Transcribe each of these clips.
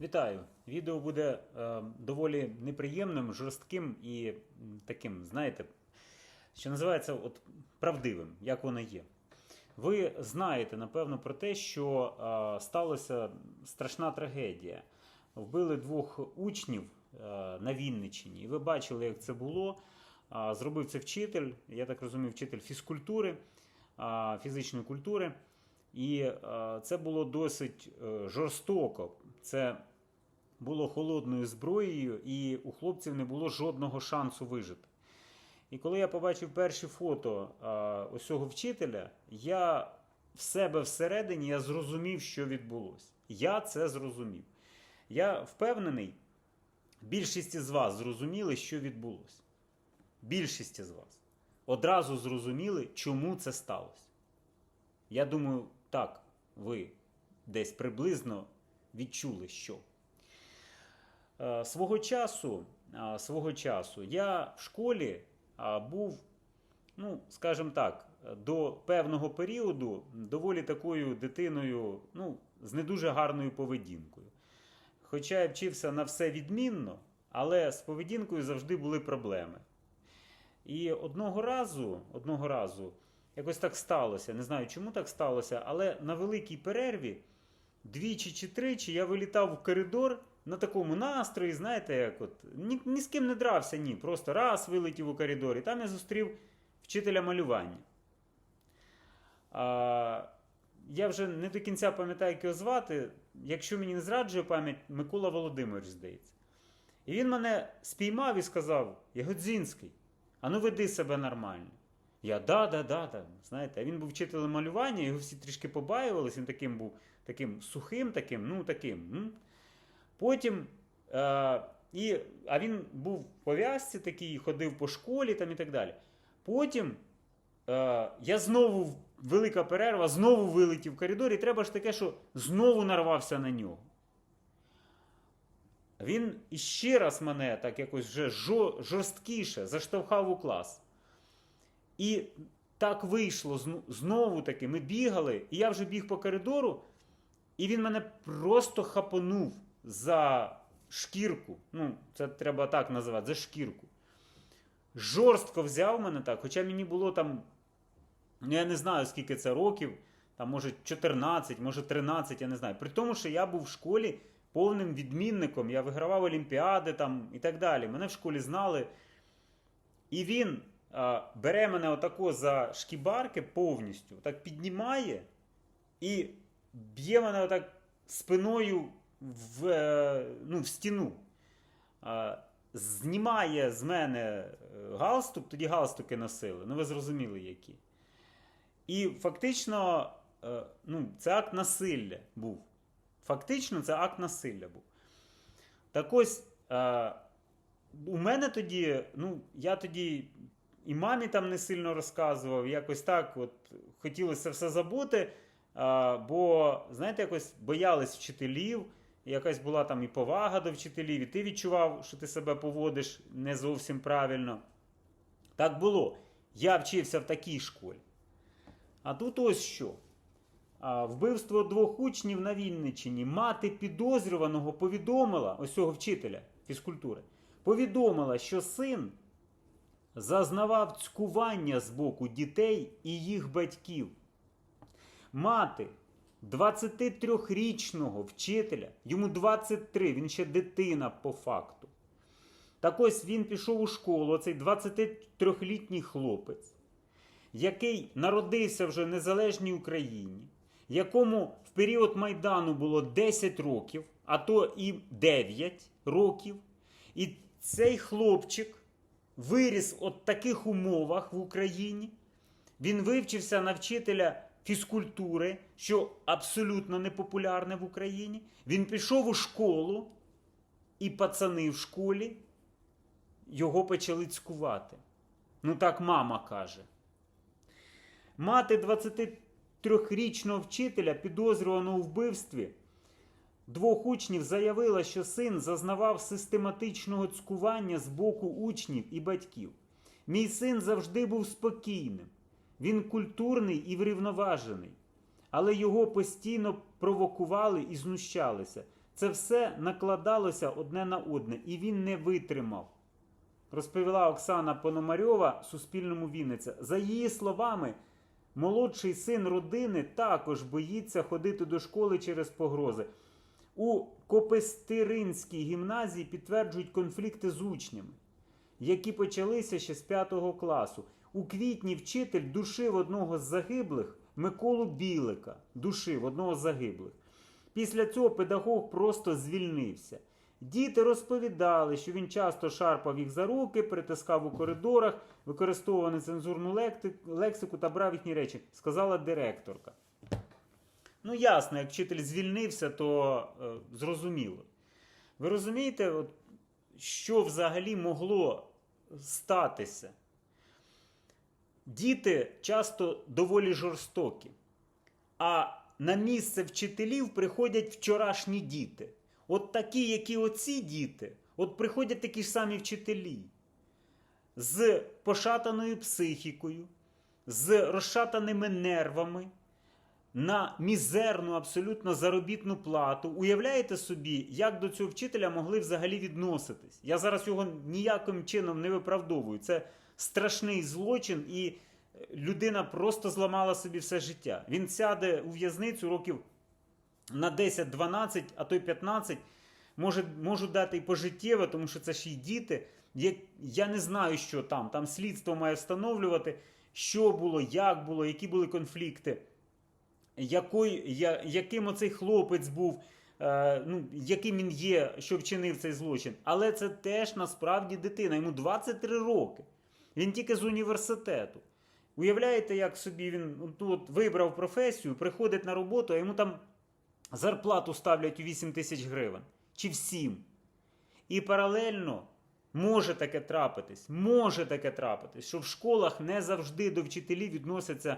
Вітаю! Відео буде е, доволі неприємним, жорстким і таким, знаєте, що називається от, правдивим, як воно є. Ви знаєте, напевно, про те, що е, сталася страшна трагедія. Вбили двох учнів е, на Вінниччині. І ви бачили, як це було. А, Зробив це вчитель, я так розумію, вчитель фізкультури, а, фізичної культури. І е, це було досить е, жорстоко. Це було холодною зброєю, і у хлопців не було жодного шансу вижити. І коли я побачив перші фото е, ось цього вчителя, я в себе всередині я зрозумів, що відбулося. Я це зрозумів. Я впевнений, більшість із вас зрозуміли, що відбулося. Більшість із вас одразу зрозуміли, чому це сталося. Я думаю, так, ви десь приблизно відчули, що. Е, Свого часу, е, свого часу я в школі е, був, ну, скажімо так, до певного періоду доволі такою дитиною, ну, з не дуже гарною поведінкою. Хоча я вчився на все відмінно, але з поведінкою завжди були проблеми. І одного разу, одного разу, якось так сталося. Не знаю, чому так сталося, але на великій перерві двічі чи тричі я вилітав в коридор на такому настрої, знаєте, як от ні, ні з ким не дрався, ні. Просто раз вилетів у коридор, і там я зустрів вчителя малювання. А, я вже не до кінця пам'ятаю, як його звати. Якщо мені не зраджує пам'ять, Микола Володимирович, здається. І він мене спіймав і сказав: Ягодзінський, а ну веди себе нормально. Я да, да, да, да. Знаєте, а він був вчителем малювання, його всі трішки побаювалися, він таким був таким сухим, таким, ну таким. Потім, е, і, а він був в пов'язці такий, ходив по школі там і так далі. Потім е, я знову, велика перерва, знову вилетів в коридор, і треба ж таке, що знову нарвався на нього. Він іще раз мене так якось вже жорсткіше заштовхав у клас. І так вийшло знову таки. Ми бігали, і я вже біг по коридору, і він мене просто хапанув за шкірку. Ну, це треба так називати, за шкірку. Жорстко взяв мене так, хоча мені було там, ну я не знаю, скільки це років, там, може, 14, може 13, я не знаю. При тому, що я був в школі повним відмінником, я вигравав олімпіади там і так далі. Мене в школі знали. І він а, бере мене отако за шкібарки повністю, так піднімає і б'є мене отак спиною в, е, ну, в стіну. Знімає з мене е, галстук, тоді галстуки носили, ну ви зрозуміли які. І фактично, е, ну, це акт насилля був. Фактично, це акт насилля був. Так ось, у мене тоді, ну, я тоді і мамі там не сильно розказував, якось так от хотілося все забути. Бо, знаєте, якось боялись вчителів, якась була там і повага до вчителів, і ти відчував, що ти себе поводиш не зовсім правильно. Так було. Я вчився в такій школі. А тут ось що. Вбивство двох учнів на Вінниччині. Мати підозрюваного повідомила, ось цього вчителя фізкультури, повідомила, що син зазнавав цькування з боку дітей і їх батьків. Мати 23-річного вчителя, йому 23, він ще дитина по факту. Так ось він пішов у школу, цей 23-літній хлопець, який народився вже в незалежній Україні, якому в період Майдану було 10 років, а то і 9 років. І цей хлопчик виріс от таких умовах в Україні. Він вивчився на вчителя фізкультури, що абсолютно непопулярне в Україні. Він пішов у школу, і пацани в школі його почали цькувати. Ну так мама каже. Мати 23-річного вчителя, підозрюваного у вбивстві двох учнів, заявила, що син зазнавав систематичного цькування з боку учнів і батьків. Мій син завжди був спокійним. Він культурний і врівноважений, але його постійно провокували і знущалися. Це все накладалося одне на одне, і він не витримав. Розповіла Оксана Пономарьова Суспільному Вінниця. За її словами, молодший син родини також боїться ходити до школи через погрози. У Копестиринській гімназії підтверджують конфлікти з учнями, які почалися ще з 5 класу. У квітні вчитель душив одного з загиблих Миколу Білика. Душив одного з загиблих. Після цього педагог просто звільнився. Діти розповідали, що він часто шарпав їх за руки, притискав у коридорах, використовував нецензурну лексику та брав їхні речі, сказала директорка. Ну, ясно, як вчитель звільнився, то е, зрозуміло. Ви розумієте, от, що взагалі могло статися? Діти часто доволі жорстокі. А на місце вчителів приходять вчорашні діти. От такі, які оці діти, от приходять такі ж самі вчителі з пошатаною психікою, з розшатаними нервами на мізерну абсолютно заробітну плату. Уявляєте собі, як до цього вчителя могли взагалі відноситись? Я зараз його ніяким чином не виправдовую. Це страшний злочин, і е, людина просто зламала собі все життя. Він сяде у в'язницю років на 10, 12, а то й 15. Може, можу дати і пожиттєво, тому що це ж і діти. Я, я не знаю, що там. Там слідство має встановлювати, що було, як було, які були конфлікти який, я, яким оцей хлопець був, е, ну, яким він є, що вчинив цей злочин. Але це теж насправді дитина. Йому 23 роки. Він тільки з університету. Уявляєте, як собі він ну, тут вибрав професію, приходить на роботу, а йому там зарплату ставлять у 8 тисяч гривень чи в 7. І паралельно може таке трапитись, може таке трапитись, що в школах не завжди до вчителів відносяться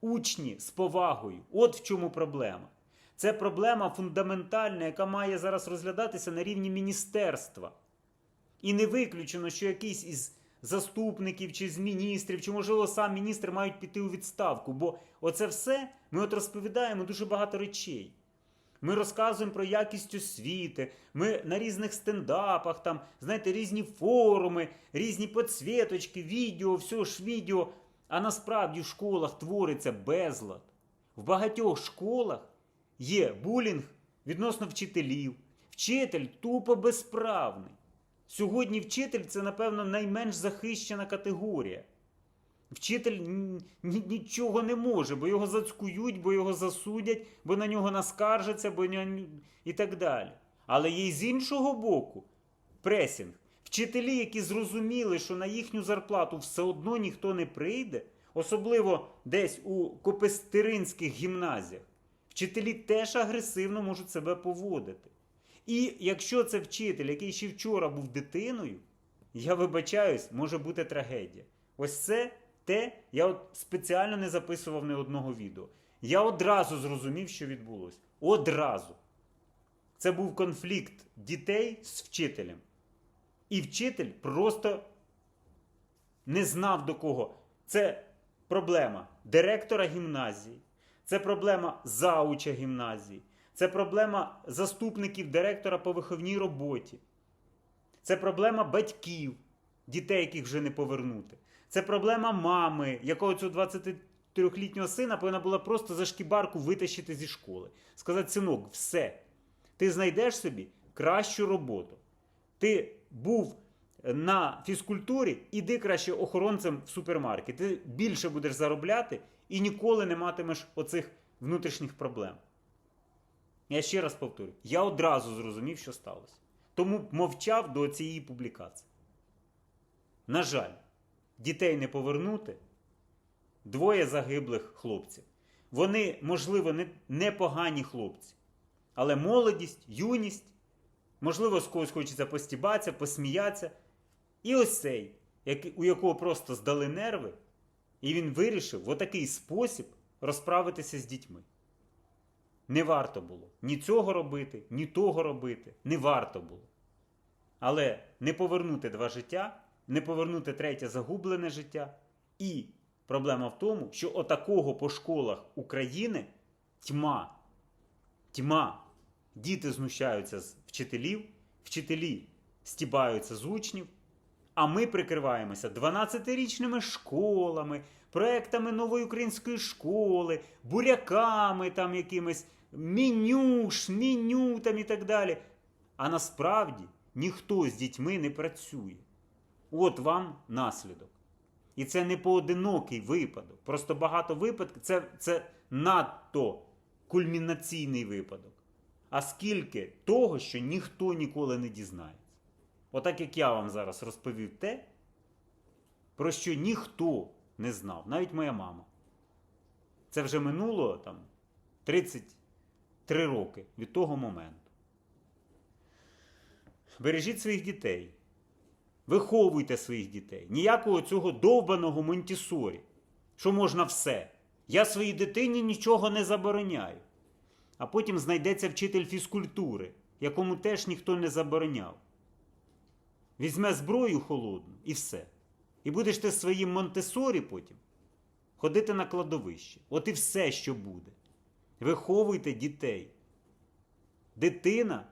учні з повагою. От в чому проблема. Це проблема фундаментальна, яка має зараз розглядатися на рівні міністерства. І не виключено, що якийсь із заступників чи з міністрів, чи, можливо, сам міністр мають піти у відставку. Бо оце все ми от розповідаємо дуже багато речей. Ми розказуємо про якість освіти, ми на різних стендапах, там, знаєте, різні форуми, різні подсвіточки, відео, все ж відео. А насправді в школах твориться безлад. В багатьох школах є булінг відносно вчителів. Вчитель тупо безправний. Сьогодні вчитель це, напевно, найменш захищена категорія. Вчитель нічого не може, бо його зацькують, бо його засудять, бо на нього наскаржаться, бо і так далі. Але є й з іншого боку пресінг. Вчителі, які зрозуміли, що на їхню зарплату все одно ніхто не прийде, особливо десь у копестеринських гімназіях, вчителі теж агресивно можуть себе поводити. І якщо це вчитель, який ще вчора був дитиною, я вибачаюсь, може бути трагедія. Ось це те, я от спеціально не записував ні одного відео. Я одразу зрозумів, що відбулося. Одразу. Це був конфлікт дітей з вчителем. І вчитель просто не знав до кого. Це проблема директора гімназії, це проблема зауча гімназії, це проблема заступників директора по виховній роботі, це проблема батьків, дітей, яких вже не повернути. Це проблема мами, якого цього 23-літнього сина повинна була просто за шкібарку витащити зі школи. Сказати, синок, все, ти знайдеш собі кращу роботу. Ти був на фізкультурі, іди краще охоронцем в супермаркет. Ти більше будеш заробляти і ніколи не матимеш оцих внутрішніх проблем. Я ще раз повторю: я одразу зрозумів, що сталося. Тому мовчав до цієї публікації. На жаль, дітей не повернути. Двоє загиблих хлопців. Вони, можливо, не, непогані хлопці. Але молодість, юність, можливо, з когось хочеться постібатися, посміятися. І ось цей, у якого просто здали нерви, і він вирішив в отакий спосіб розправитися з дітьми. Не варто було ні цього робити, ні того робити. Не варто було. Але не повернути два життя, не повернути третє загублене життя. І проблема в тому, що отакого по школах України тьма. Тьма. діти знущаються з вчителів, вчителі стібаються з учнів, а ми прикриваємося 12-річними школами, проектами нової української школи, буряками там якимись, меню, шменю там і так далі. А насправді ніхто з дітьми не працює. От вам наслідок. І це не поодинокий випадок. Просто багато випадків це, це надто кульмінаційний випадок. А скільки того, що ніхто ніколи не дізнається. Отак як я вам зараз розповів те, про що ніхто не знав, навіть моя мама. Це вже минуло там 33 роки від того моменту. Бережіть своїх дітей. Виховуйте своїх дітей. Ніякого цього довбаного Монтісорі, що можна все. Я своїй дитині нічого не забороняю. А потім знайдеться вчитель фізкультури, якому теж ніхто не забороняв. Візьме зброю холодну і все. І будеш ти своїм Монтесорі потім ходити на кладовище. От і все, що буде. Виховуйте дітей. Дитина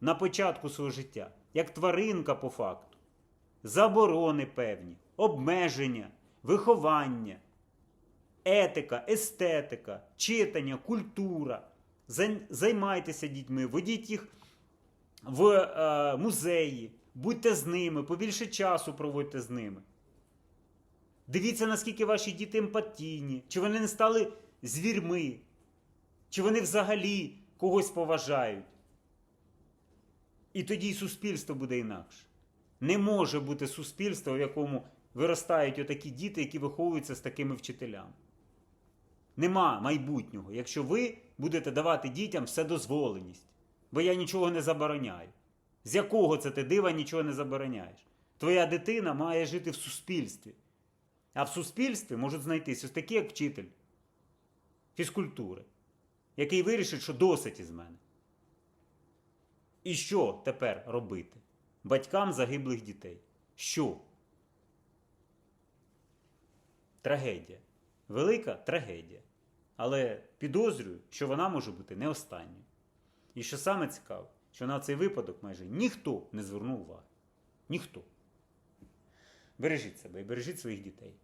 на початку свого життя, як тваринка по факту. Заборони певні, обмеження, виховання, етика, естетика, читання, культура. Зай- Займайтеся дітьми, ведіть їх в е, музеї, будьте з ними, побільше часу проводьте з ними. Дивіться, наскільки ваші діти емпатійні, чи вони не стали звірми, чи вони взагалі когось поважають. І тоді й суспільство буде інакше. Не може бути суспільство, в якому виростають отакі діти, які виховуються з такими вчителями. Нема майбутнього, якщо ви будете давати дітям вседозволеність. Бо я нічого не забороняю. З якого це ти дива нічого не забороняєш? Твоя дитина має жити в суспільстві. А в суспільстві можуть знайтися ось такі, як вчитель фізкультури, який вирішить, що досить із мене. І що тепер робити? Батькам загиблих дітей. Що? Трагедія. Велика трагедія. Але підозрюю, що вона може бути не останньою. І що саме цікаве, що на цей випадок майже ніхто не звернув уваги. Ніхто. Бережіть себе і бережіть своїх дітей.